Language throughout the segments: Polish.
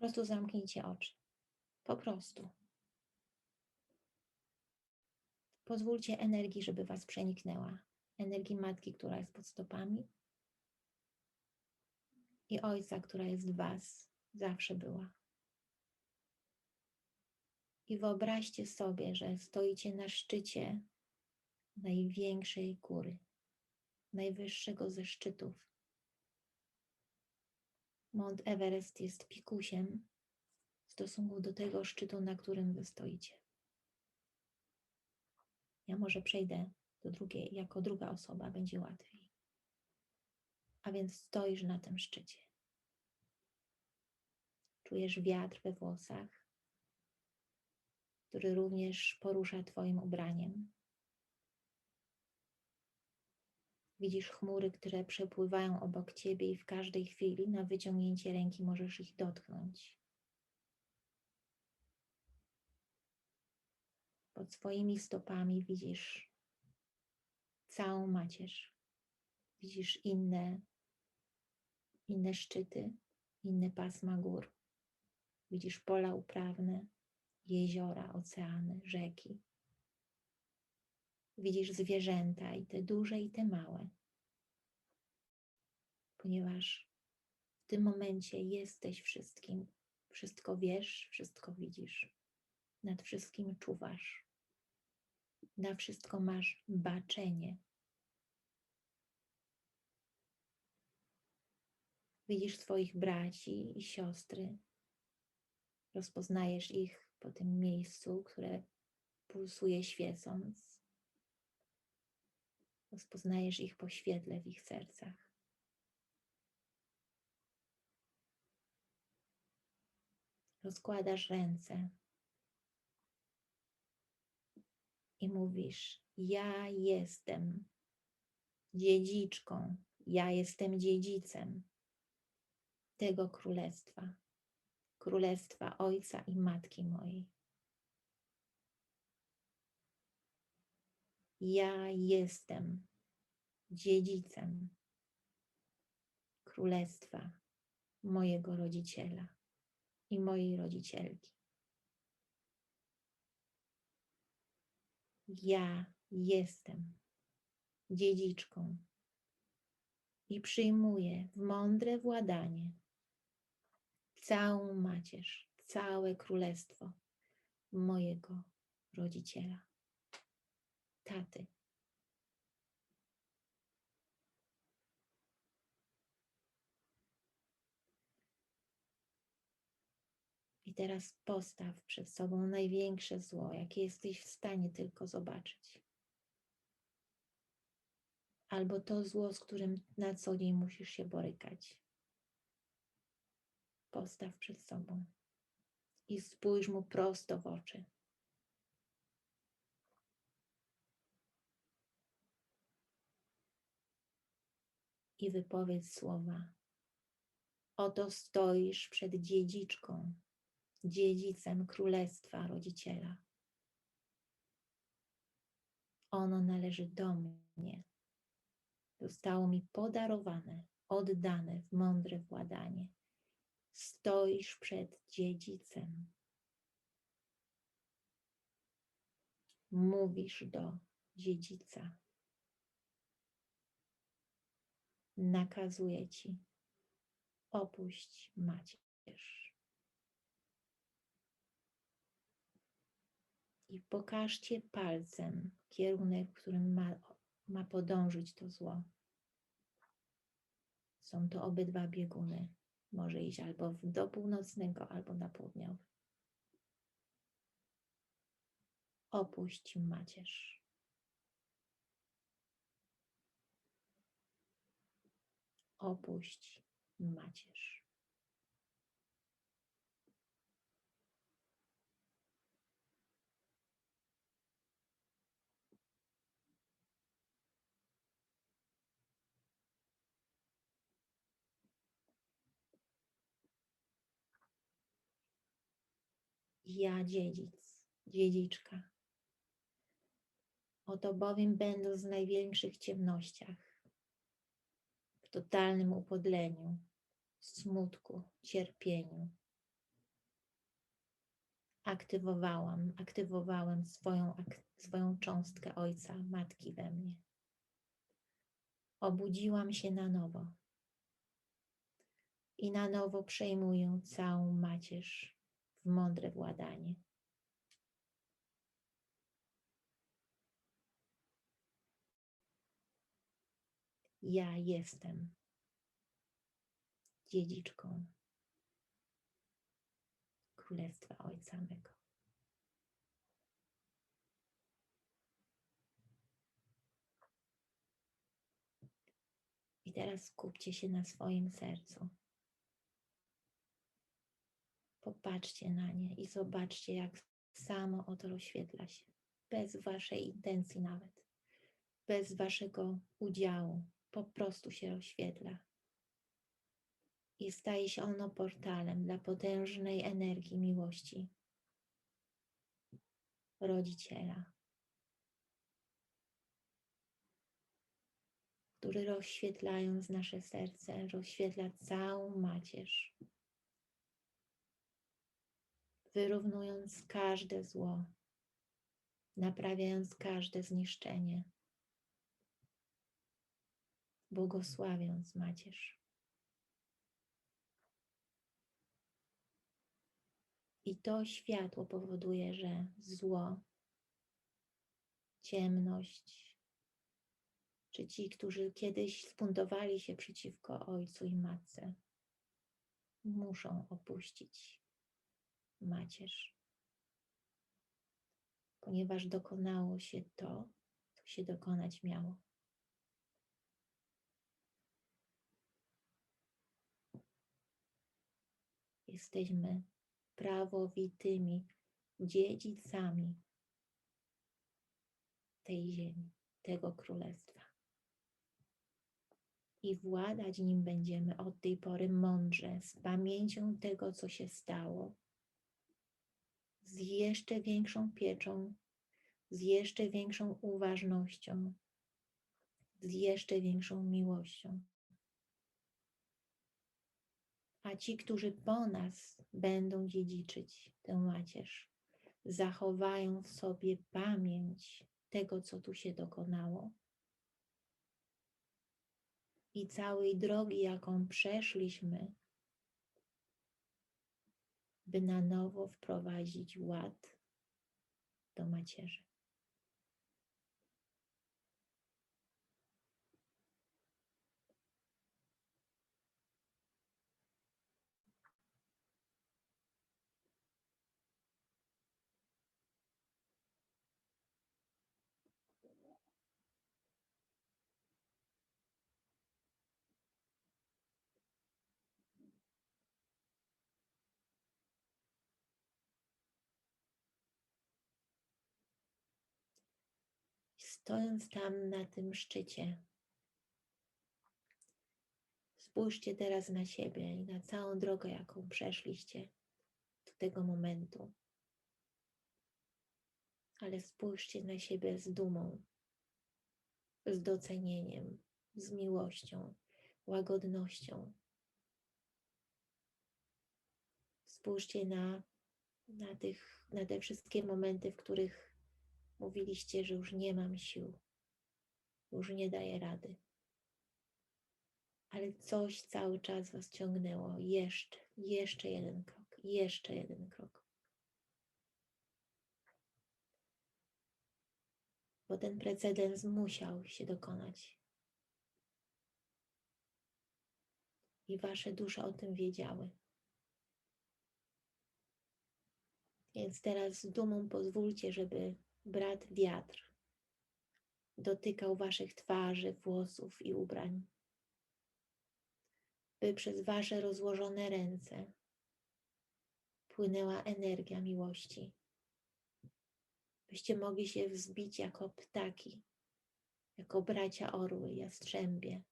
prostu zamknijcie oczy. Po prostu. Pozwólcie energii, żeby Was przeniknęła. Energii matki, która jest pod stopami i ojca, która jest w Was, zawsze była. I wyobraźcie sobie, że stoicie na szczycie największej góry, najwyższego ze szczytów. Mount Everest jest pikusiem w stosunku do tego szczytu, na którym wy stoicie. Ja może przejdę do drugiej, jako druga osoba, będzie łatwiej. A więc stoisz na tym szczycie. Czujesz wiatr we włosach, który również porusza Twoim ubraniem. Widzisz chmury, które przepływają obok ciebie, i w każdej chwili na wyciągnięcie ręki możesz ich dotknąć. Pod swoimi stopami widzisz całą macierz. Widzisz inne, inne szczyty, inne pasma gór. Widzisz pola uprawne, jeziora, oceany, rzeki. Widzisz zwierzęta i te duże, i te małe. Ponieważ w tym momencie jesteś wszystkim, wszystko wiesz, wszystko widzisz, nad wszystkim czuwasz, na wszystko masz baczenie. Widzisz swoich braci i siostry, rozpoznajesz ich po tym miejscu, które pulsuje świecąc. Rozpoznajesz ich po świetle w ich sercach. Rozkładasz ręce i mówisz: Ja jestem dziedziczką, ja jestem dziedzicem tego królestwa, królestwa ojca i matki mojej. Ja jestem dziedzicem królestwa mojego rodziciela i mojej rodzicielki. Ja jestem dziedziczką i przyjmuję w mądre władanie całą macierz, całe królestwo mojego rodziciela taty. I teraz postaw przed sobą największe zło, jakie jesteś w stanie tylko zobaczyć. Albo to zło, z którym na co dzień musisz się borykać. Postaw przed sobą i spójrz mu prosto w oczy. I wypowiedz słowa. Oto stoisz przed dziedziczką, dziedzicem królestwa rodziciela. Ono należy do mnie. Zostało mi podarowane, oddane w mądre władanie. Stoisz przed dziedzicem. Mówisz do dziedzica. Nakazuję ci, opuść macierz. I pokażcie palcem kierunek, w którym ma, ma podążyć to zło. Są to obydwa bieguny. Może iść albo do północnego, albo na południowy. Opuść macierz. Opuść macierz. Ja dziedzic, dziedziczka. Oto bowiem będąc w największych ciemnościach, totalnym upodleniu, smutku, cierpieniu, aktywowałam, aktywowałem swoją, ak swoją cząstkę Ojca, Matki we mnie. Obudziłam się na nowo i na nowo przejmuję całą macierz w mądre władanie. Ja jestem dziedziczką Królestwa Ojca mego. I teraz skupcie się na swoim sercu. Popatrzcie na nie i zobaczcie, jak samo oto rozświetla się, bez waszej intencji nawet, bez waszego udziału, po prostu się rozświetla. I staje się ono portalem dla potężnej energii miłości. Rodziciela, który rozświetlając nasze serce, rozświetla całą macierz, wyrównując każde zło, naprawiając każde zniszczenie, błogosławiąc macierz. I to światło powoduje, że zło, ciemność, czy ci, którzy kiedyś spuntowali się przeciwko ojcu i matce, muszą opuścić macierz, ponieważ dokonało się to, co się dokonać miało. Jesteśmy prawowitymi dziedzicami tej ziemi, tego królestwa. I władać nim będziemy od tej pory mądrze, z pamięcią tego, co się stało, z jeszcze większą pieczą, z jeszcze większą uważnością, z jeszcze większą miłością. A ci, którzy po nas będą dziedziczyć tę macierz, zachowają w sobie pamięć tego, co tu się dokonało i całej drogi, jaką przeszliśmy, by na nowo wprowadzić ład do macierzy. Stojąc tam na tym szczycie, spójrzcie teraz na siebie i na całą drogę, jaką przeszliście do tego momentu. Ale spójrzcie na siebie z dumą, z docenieniem, z miłością, łagodnością. Spójrzcie na, na, tych, na te wszystkie momenty, w których Mówiliście, że już nie mam sił, już nie daję rady. Ale coś cały czas was ciągnęło. Jeszcze, jeszcze jeden krok, jeszcze jeden krok. Bo ten precedens musiał się dokonać. I wasze dusze o tym wiedziały. Więc teraz z dumą pozwólcie, żeby brat wiatr dotykał waszych twarzy, włosów i ubrań, by przez wasze rozłożone ręce płynęła energia miłości, byście mogli się wzbić jako ptaki, jako bracia orły, jastrzębie.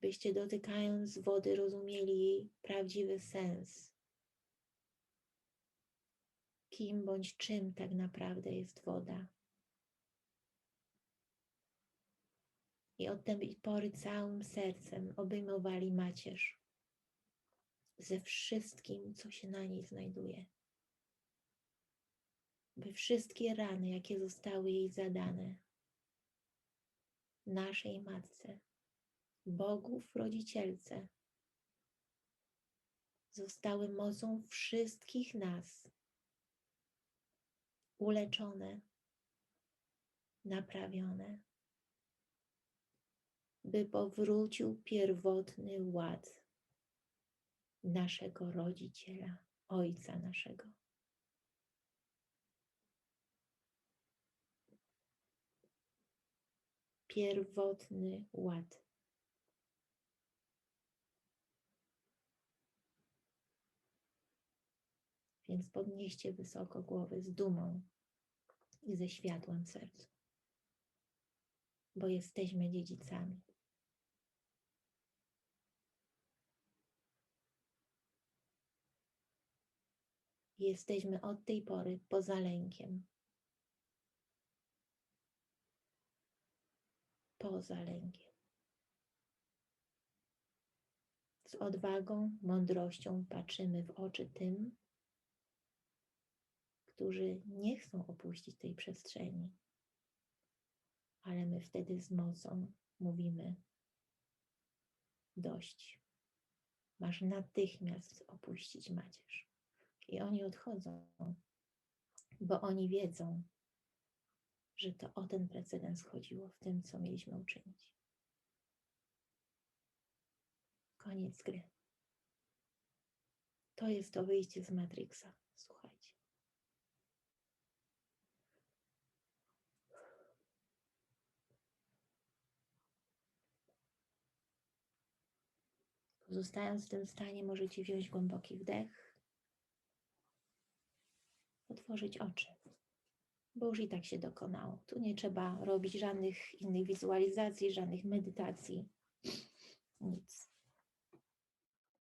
Byście dotykając wody rozumieli jej prawdziwy sens kim bądź czym tak naprawdę jest woda. I od tej pory całym sercem obejmowali macierz. ze wszystkim, co się na niej znajduje. By wszystkie rany, jakie zostały jej zadane, naszej matce, Bogu w rodzicielce, zostały mocą wszystkich nas uleczone, naprawione, by powrócił pierwotny ład naszego rodziciela, Ojca naszego. Pierwotny ład. Więc podnieście wysoko głowy z dumą i ze światłem w sercu, bo jesteśmy dziedzicami. Jesteśmy od tej pory poza lękiem. Poza lękiem. Z odwagą, mądrością patrzymy w oczy tym, którzy nie chcą opuścić tej przestrzeni. Ale my wtedy z mocą mówimy: dość. Masz natychmiast opuścić macierz. I oni odchodzą, bo oni wiedzą, że to o ten precedens chodziło w tym, co mieliśmy uczynić. Koniec gry. To jest to wyjście z Matrixa. Pozostając w tym stanie, możecie wziąć głęboki wdech, otworzyć oczy, bo już i tak się dokonało. Tu nie trzeba robić żadnych innych wizualizacji, żadnych medytacji, nic.